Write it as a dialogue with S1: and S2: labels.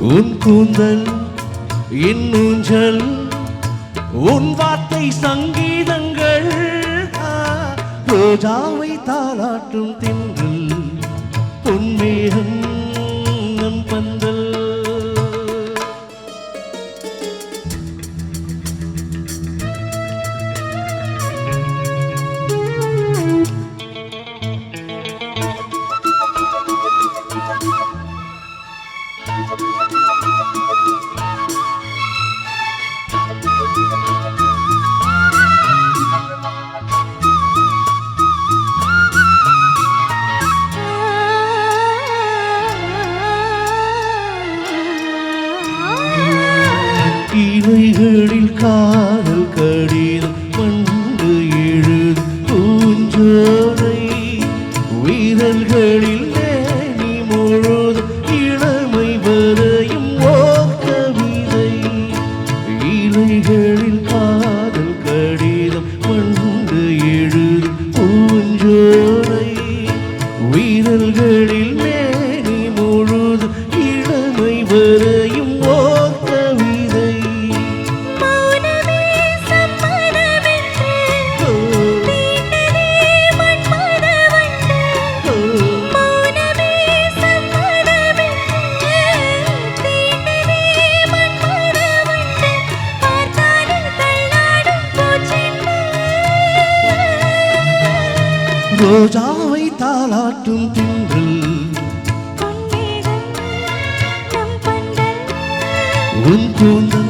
S1: உன் கூந்தல் இன்னூஞ்சல் உன் வார்த்தை சங்கீதங்கள். ரோஜாவை தாளாட்டும் தின்றல் பொன்மேகம் இவைகளில்
S2: கா
S1: ரோஜாவை தாளாட்டும் திங்கள். உன் கூந்தல்